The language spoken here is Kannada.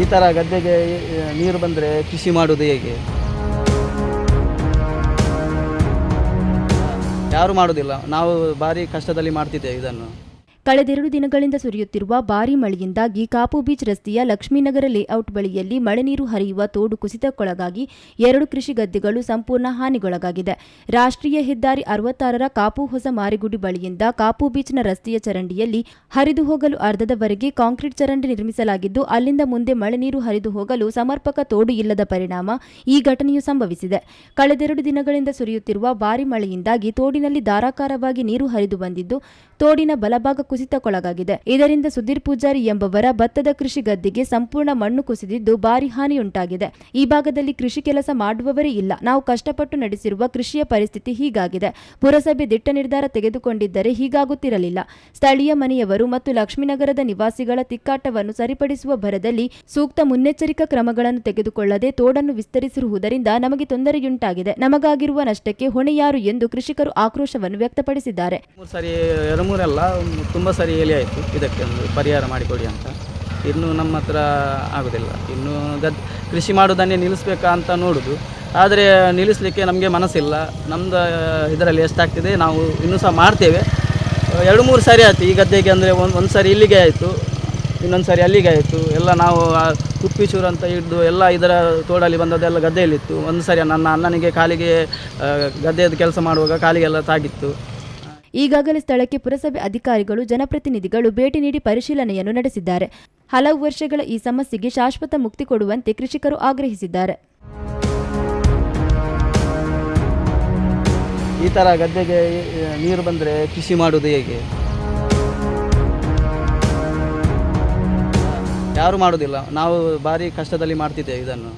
ಈ ಥರ ಗದ್ದೆಗೆ ನೀರು ಬಂದರೆ ಕೃಷಿ ಮಾಡೋದು ಹೇಗೆ? ಯಾರು ಮಾಡೋದಿಲ್ಲ. ನಾವು ಭಾರಿ ಕಷ್ಟದಲ್ಲಿ ಮಾಡ್ತಿದ್ದೇವೆ ಇದನ್ನು. ಕಳೆದೆರಡು ದಿನಗಳಿಂದ ಸುರಿಯುತ್ತಿರುವ ಭಾರೀ ಮಳೆಯಿಂದಾಗಿ ಕಾಪು ಬೀಚ್ ರಸ್ತೆಯ ಲಕ್ಷ್ಮೀನಗರ ಲೇಔಟ್ ಬಳಿಯಲ್ಲಿ ಮಳೆ ನೀರು ಹರಿಯುವ ತೋಡು ಕುಸಿತಕ್ಕೊಳಗಾಗಿ ಎರಡು ಕೃಷಿ ಗದ್ದೆಗಳು ಸಂಪೂರ್ಣ ಹಾನಿಗೊಳಗಾಗಿದೆ. ರಾಷ್ಟ್ರೀಯ ಹೆದ್ದಾರಿ ಅರವತ್ತಾರರ ಕಾಪು ಹೊಸ ಮಾರಿಗುಡಿ ಬಳಿಯಿಂದ ಕಾಪು ಬೀಚ್ನ ರಸ್ತೆಯ ಚರಂಡಿಯಲ್ಲಿ ಹರಿದು ಹೋಗಲು ಅರ್ಧದವರೆಗೆ ಕಾಂಕ್ರೀಟ್ ಚರಂಡಿ ನಿರ್ಮಿಸಲಾಗಿದ್ದು, ಅಲ್ಲಿಂದ ಮುಂದೆ ಮಳೆ ನೀರು ಹರಿದು ಹೋಗಲು ಸಮರ್ಪಕ ತೋಡು ಇಲ್ಲದ ಪರಿಣಾಮ ಈ ಘಟನೆಯು ಸಂಭವಿಸಿದೆ. ಕಳೆದೆರಡು ದಿನಗಳಿಂದ ಸುರಿಯುತ್ತಿರುವ ಭಾರೀ ಮಳೆಯಿಂದಾಗಿ ತೋಡಿನಲ್ಲಿ ಧಾರಾಕಾರವಾಗಿ ನೀರು ಹರಿದು ಬಂದಿದ್ದು, ತೋಡಿನ ಬಲಭಾಗ ಕುಸಿತಕ್ಕೊಳಗಾಗಿದೆ. ಇದರಿಂದ ಸುಧೀರ್ ಪೂಜಾರಿ ಎಂಬವರ ಭತ್ತದ ಕೃಷಿ ಗದ್ದೆಗೆ ಸಂಪೂರ್ಣ ಮಣ್ಣು ಕುಸಿದಿದ್ದು ಭಾರಿ ಹಾನಿಯುಂಟಾಗಿದೆ. ಈ ಭಾಗದಲ್ಲಿ ಕೃಷಿ ಕೆಲಸ ಮಾಡುವವರೇ ಇಲ್ಲ. ನಾವು ಕಷ್ಟಪಟ್ಟು ನಡೆಸಿರುವ ಕೃಷಿಯ ಪರಿಸ್ಥಿತಿ ಹೀಗಾಗಿದೆ. ಪುರಸಭೆ ದಿಟ್ಟ ನಿರ್ಧಾರ ತೆಗೆದುಕೊಂಡಿದ್ದರೆ ಹೀಗಾಗುತ್ತಿರಲಿಲ್ಲ. ಸ್ಥಳೀಯ ಮನೆಯವರು ಮತ್ತು ಲಕ್ಷ್ಮೀನಗರದ ನಿವಾಸಿಗಳ ತಿಕ್ಕಾಟವನ್ನು ಸರಿಪಡಿಸುವ ಭರದಲ್ಲಿ ಸೂಕ್ತ ಮುನ್ನೆಚ್ಚರಿಕಾ ಕ್ರಮಗಳನ್ನು ತೆಗೆದುಕೊಳ್ಳದೆ ತೋಡನ್ನು ವಿಸ್ತರಿಸಿರುವುದರಿಂದ ನಮಗೆ ತೊಂದರೆಯುಂಟಾಗಿದೆ. ನಮಗಾಗಿರುವ ನಷ್ಟಕ್ಕೆ ಹೊಣೆ ಯಾರು ಎಂದು ಕೃಷಿಕರು ಆಕ್ರೋಶವನ್ನು ವ್ಯಕ್ತಪಡಿಸಿದ್ದಾರೆ. ತುಂಬ ಸರಿ ಎಲೆ ಆಯಿತು. ಇದಕ್ಕೆ ಒಂದು ಪರಿಹಾರ ಮಾಡಿಕೊಡಿ ಅಂತ. ಇನ್ನು ನಮ್ಮ ಹತ್ರ ಆಗೋದಿಲ್ಲ. ಇನ್ನು ಗದ್ ಕೃಷಿ ಮಾಡೋದನ್ನೇ ನಿಲ್ಲಿಸ್ಬೇಕಾ ಅಂತ ನೋಡೋದು. ಆದರೆ ನಿಲ್ಲಿಸಲಿಕ್ಕೆ ನಮಗೆ ಮನಸ್ಸಿಲ್ಲ. ನಮ್ಮದು ಇದರಲ್ಲಿ ಎಷ್ಟಾಗ್ತಿದೆ, ನಾವು ಇನ್ನೂ ಸಹ ಮಾಡ್ತೇವೆ. ಎರಡು ಮೂರು ಸಾರಿ ಆಯಿತು. ಈ ಗದ್ದೆಗೆ ಅಂದರೆ ಒಂದು ಒಂದು ಸಾರಿ ಇಲ್ಲಿಗೆ ಆಯಿತು. ಇನ್ನೊಂದು ಸಾರಿ ಅಲ್ಲಿಗೆ ಆಯಿತು. ಎಲ್ಲ ನಾವು ಕುಪ್ಪಿಚೂರು ಅಂತ ಹಿಡಿದು ಎಲ್ಲ ಇದರ ತೋಡಲ್ಲಿ ಬಂದದ್ದೆಲ್ಲ ಗದ್ದೆಯಲ್ಲಿತ್ತು. ಒಂದು ಸಾರಿ ನನ್ನ ಅಣ್ಣನಿಗೆ ಕಾಲಿಗೆ ಗದ್ದೆಯದ್ದು ಕೆಲಸ ಮಾಡುವಾಗ ಕಾಲಿಗೆಲ್ಲ ತಾಗಿತ್ತು. ಈಗಾಗಲೇ ಸ್ಥಳಕ್ಕೆ ಪುರಸಭೆ ಅಧಿಕಾರಿಗಳು, ಜನಪ್ರತಿನಿಧಿಗಳು ಭೇಟಿ ನೀಡಿ ಪರಿಶೀಲನೆಯನ್ನು ನಡೆಸಿದ್ದಾರೆ. ಹಲವು ವರ್ಷಗಳ ಈ ಸಮಸ್ಯೆಗೆ ಶಾಶ್ವತ ಮುಕ್ತಿ ಕೊಡುವಂತೆ ಕೃಷಿಕರು ಆಗ್ರಹಿಸಿದ್ದಾರೆ. ಈ ಥರ ಗದ್ದೆಗೆ ನೀರು ಬಂದರೆ ಕೃಷಿ ಮಾಡುವುದು ಹೇಗೆ? ಯಾರು ಮಾಡೋದಿಲ್ಲ ನಾವು ಭಾರಿ ಕಷ್ಟದಲ್ಲಿ ಮಾಡ್ತಿದ್ದೇವೆ ಇದನ್ನು.